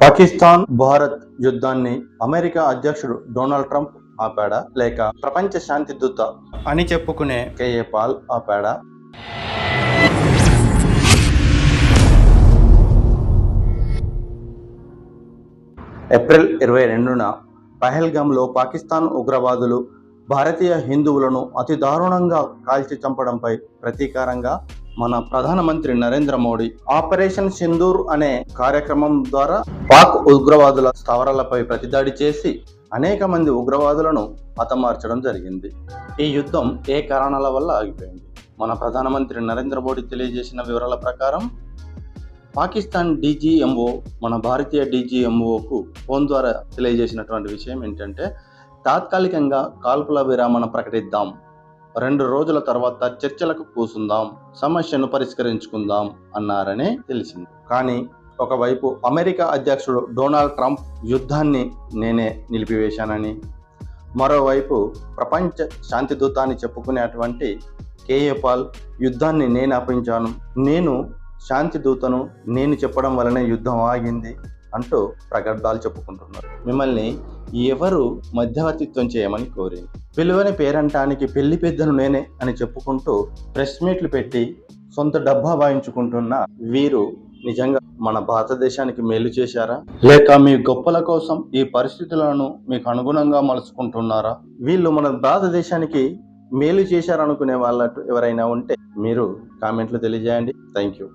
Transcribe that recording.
పాకిస్తాన్ భారత్ యుద్ధాన్ని అమెరికా అధ్యక్షుడు Donald Trump ఆపాడా? లేక ప్రపంచ శాంతి దూత అని చెప్పుకునే కేఏ పాల్ ఆపాడా? ఏప్రిల్ ఇరవై రెండున పహల్గామ్లో పాకిస్తాన్ ఉగ్రవాదులు భారతీయ హిందువులను అతి దారుణంగా కాల్చి చంపడంపై ప్రతీకారంగా మన ప్రధానమంత్రి నరేంద్ర మోడీ ఆపరేషన్ సింధూర్ అనే కార్యక్రమం ద్వారా పాక్ ఉగ్రవాదుల స్థావరాలపై ప్రతిదాడి చేసి అనేక మంది ఉగ్రవాదులను హతమార్చడం జరిగింది. ఈ యుద్ధం ఏ కారణాల వల్ల ఆగిపోయింది? మన ప్రధానమంత్రి నరేంద్ర మోడీ తెలియజేసిన వివరాల ప్రకారం పాకిస్తాన్ డీజీఎంఓ మన భారతీయ డీజీఎంఓకు ఫోన్ ద్వారా తెలియజేసినటువంటి విషయం ఏంటంటే తాత్కాలికంగా కాల్పుల విరామణ ప్రకటిద్దాం. రెండు రోజుల తర్వాత చర్చలకు కూసుందాం సమస్యను పరిష్కరించుకుందాం అన్నారని తెలిసింది. కానీ ఒకవైపు అమెరికా అధ్యక్షుడు డొనాల్డ్ ట్రంప్ యుద్ధాన్ని నేనే నిలిపివేశానని మరోవైపు ప్రపంచ శాంతిదూత అని చెప్పుకునేటువంటి కేఏ పాల్ యుద్ధాన్ని నేను ఆపించాను నేను శాంతిదూతను నేను చెప్పడం వలనే యుద్ధం ఆగింది అంటూ ప్రగర్భాలు చెప్పుకుంటున్నారు. మిమ్మల్ని ఎవరు మధ్యవర్తిత్వం చేయమని కోరింది పిలువని పేరంటానికి పెళ్ళి పెద్దను నేనే అని చెప్పుకుంటూ ప్రెస్ మీట్లు పెట్టి సొంత డబ్బా వాయించుకుంటున్న వీరు నిజంగా మన భారతదేశానికి మేలు చేశారా? లేక మీ గొప్పల కోసం ఈ పరిస్థితులను మీకు అనుగుణంగా మలుచుకుంటున్నారా? వీళ్ళు మన భారతదేశానికి మేలు చేశారనుకునే వాళ్ళట్టు ఎవరైనా ఉంటే మీరు కామెంట్లు తెలియజేయండి. Thank you.